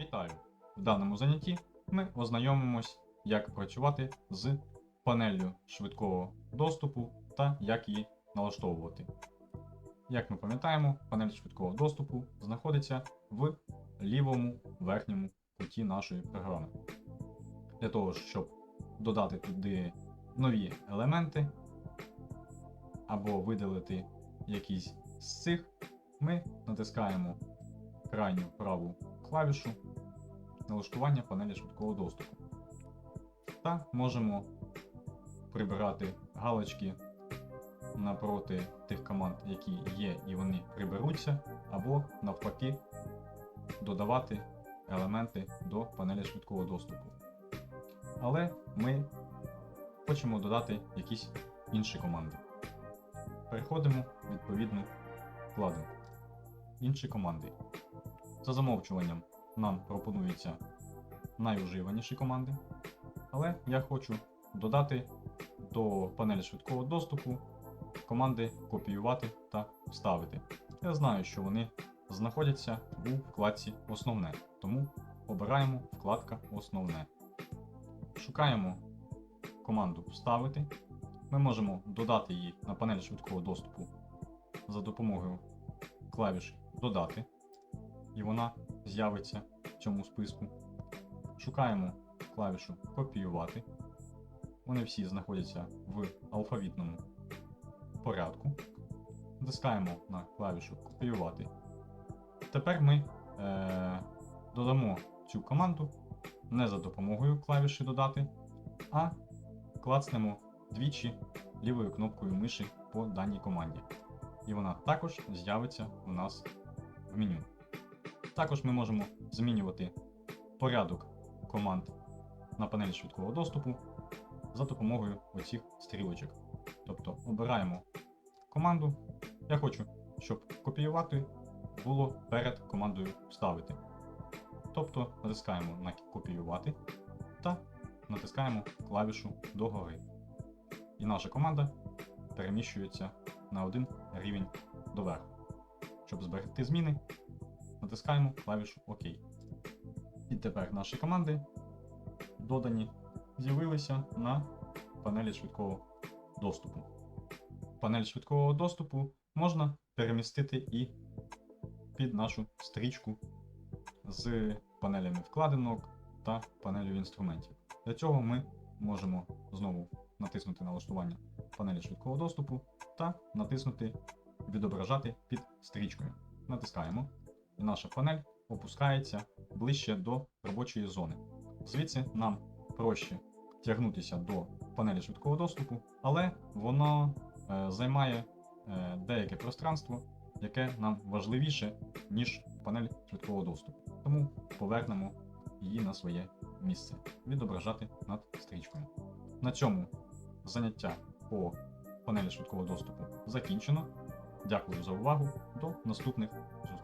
Вітаю! В даному занятті ми ознайомимось, як працювати з панеллю швидкого доступу та як її налаштовувати. Як ми пам'ятаємо, панель швидкого доступу знаходиться в лівому верхньому куті нашої програми. Для того, щоб додати туди нові елементи або видалити якісь з цих, ми натискаємо крайню праву клавішу налаштування панелі швидкого доступу. Та можемо прибирати галочки напроти тих команд, які є, і вони приберуться, або навпаки додавати елементи до панелі швидкого доступу. Але ми хочемо додати якісь інші команди. Переходимо в відповідну вкладинку. Інші команди. За замовчуванням нам пропонуються найуживаніші команди, але я хочу додати до панелі швидкого доступу команди копіювати та вставити. Я знаю, що вони знаходяться у вкладці Основне, тому обираємо вкладка Основне. Шукаємо команду Вставити. Ми можемо додати її на панель швидкого доступу за допомогою клавіші Додати, і вона з'явиться в цьому списку. Шукаємо клавішу Копіювати. Вони всі знаходяться в алфавітному порядку. Натискаємо на клавішу Копіювати. Тепер ми е, додамо цю команду не за допомогою клавіші Додати, а клацнемо двічі лівою кнопкою миші по даній команді. І вона також з'явиться у нас в меню. Також ми можемо змінювати порядок команд на панелі швидкого доступу за допомогою оцих стрілочок. Тобто обираємо команду. Я хочу, щоб копіювати було перед командою вставити. Тобто натискаємо на копіювати та натискаємо клавішу догори. І наша команда переміщується на один рівень доверху. Щоб зберегти зміни, натискаємо клавішу ОК. І тепер наші команди додані з'явилися на панелі швидкого доступу. Панель швидкого доступу можна перемістити і під нашу стрічку з панелями вкладинок та панелю інструментів. Для цього ми можемо знову натиснути налаштування панелі швидкого доступу та натиснути Відображати під стрічкою. Натискаємо, і наша панель опускається ближче до робочої зони. Звідси нам проще тягнутися до панелі швидкого доступу, але воно е, займає е, деяке пространство, яке нам важливіше, ніж панель швидкого доступу. Тому повернемо її на своє місце. Відображати над стрічкою. На цьому заняття по панелі швидкого доступу закінчено. Дякую за увагу. До наступних зустрічей.